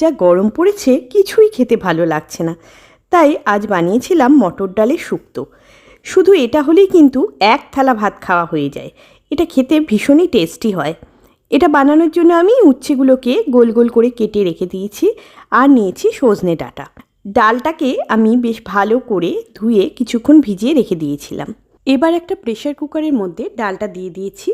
যা গরম পড়েছে কিছুই খেতে ভালো লাগছে না। তাই আজ বানিয়েছিলাম মটর ডালের শুক্তো শুধু এটা হলেই কিন্তু এক থালা ভাত খাওয়া হয়ে যায়। এটা খেতে ভীষণই টেস্টি হয়। এটা বানানোর জন্য আমি উচ্ছেগুলোকে গোল গোল করে কেটে রেখে দিয়েছি আর নিয়েছি সজনে ডাঁটা। ডালটাকে আমি বেশ ভালো করে ধুয়ে কিছুক্ষণ ভিজিয়ে রেখে দিয়েছিলাম। এবার একটা প্রেশার কুকারের মধ্যে ডালটা দিয়ে দিয়েছি।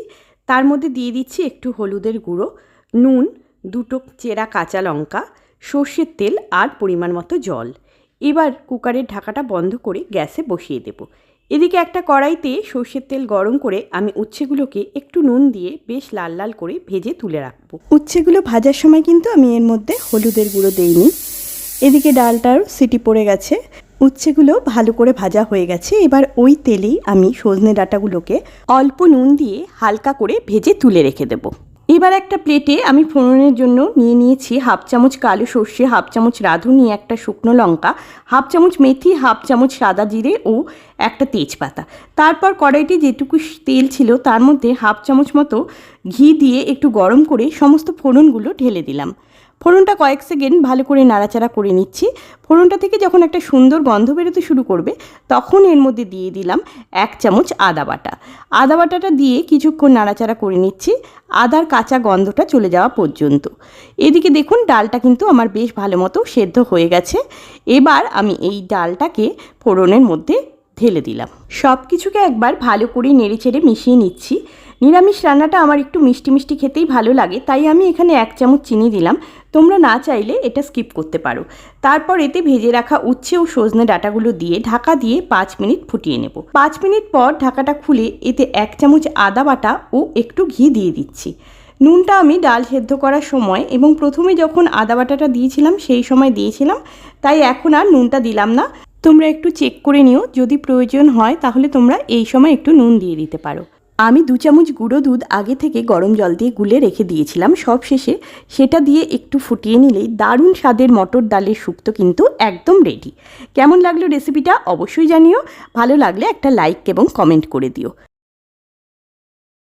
তার মধ্যে দিয়ে দিচ্ছি একটু হলুদের গুঁড়ো, নুন দুটো চেরা কাঁচা লঙ্কা, সর্ষের তেল আর পরিমাণ মতো জল। এবার কুকারের ঢাকাটা বন্ধ করে গ্যাসে বসিয়ে দেব। এদিকে একটা কড়াইতে সর্ষের তেল গরম করে আমি উচ্ছেগুলোকে একটু নুন দিয়ে বেশ লাল লাল করে ভেজে তুলে রাখব। উচ্ছেগুলো ভাজার সময় কিন্তু আমি এর মধ্যে হলুদের গুঁড়ো দেইনি। এদিকে ডালটার সিটি পড়ে গেছে। উচ্ছেগুলো ভালো করে ভাজা হয়ে গেছে। এবার ওই তেলেই আমি সজনে ডাঁটাগুলোকে অল্প নুন দিয়ে হালকা করে ভেজে তুলে রেখে দেব। এবার একটা প্লেটে আমি ফোড়নের জন্য নিয়ে নিয়েছি হাফ চামচ কালো সর্ষে, হাফ চামচ রাঁধুনি, একটা শুকনো লঙ্কা, হাফ চামচ মেথি, হাফ চামচ সাদা জিরে ও একটা তেজপাতা। তারপর কড়াইটি যেটুকু তেল ছিল তার মধ্যে হাফ চামচ মতো ঘি দিয়ে একটু গরম করে সমস্ত ফোড়নগুলো ঢেলে দিলাম। ফোড়নটা কয়েক সেকেন্ড ভালো করে নাড়াচাড়া করে নিচ্ছি। ফোড়নটা থেকে যখন একটা সুন্দর গন্ধ বেরোতে শুরু করবে, তখন এর মধ্যে দিয়ে দিলাম এক চামচ আদা বাটা। আদা বাটাটা দিয়ে কিছুক্ষণ নাড়াচাড়া করে নিচ্ছি, আদার কাঁচা গন্ধটা চলে যাওয়া পর্যন্ত। এদিকে দেখুন, ডালটা কিন্তু আমার বেশ ভালো মতো সেদ্ধ হয়ে গেছে। এবার আমি এই ডালটাকে ফোড়নের মধ্যে ঢেলে দিলাম। সব কিছুকে একবার ভালো করে নেড়ে চেড়ে মিশিয়ে নিচ্ছি। নিরামিষ রান্নাটা আমার একটু মিষ্টি মিষ্টি খেতেই ভালো লাগে, তাই আমি এখানে এক চামচ চিনি দিলাম। তোমরা না চাইলে এটা স্কিপ করতে পারো। তারপর এতে ভেজে রাখা উচ্ছে ও সজনে ডাটাগুলো দিয়ে ঢাকা দিয়ে পাঁচ মিনিট ফুটিয়ে নেব। পাঁচ মিনিট পর ঢাকাটা খুলে এতে এক চামচ আদা বাটা ও একটু ঘি দিয়ে দিচ্ছি। নুনটা আমি ডাল সেদ্ধ করার সময় এবং প্রথমে যখন আদা বাটাটা দিয়েছিলাম সেই সময় দিয়েছিলাম, তাই এখন আর নুনটা দিলাম না। তোমরা একটু চেক করে নিও, যদি প্রয়োজন হয়, তাহলে তোমরা এই সময় একটু নুন দিয়ে দিতে পারো। আমি দু চামচ গুঁড়ো দুধ আগে থেকে গরম জল দিয়ে গুলে রেখে দিয়েছিলাম, সব শেষে সেটা দিয়ে একটু ফুটিয়ে নিলেই দারুণ স্বাদের মটর ডালের শুক্তো কিন্তু একদম রেডি কেমন লাগল রেসিপিটা অবশ্যই জানিও, ভালো লাগলে একটা লাইক এবং কমেন্ট করে দিও।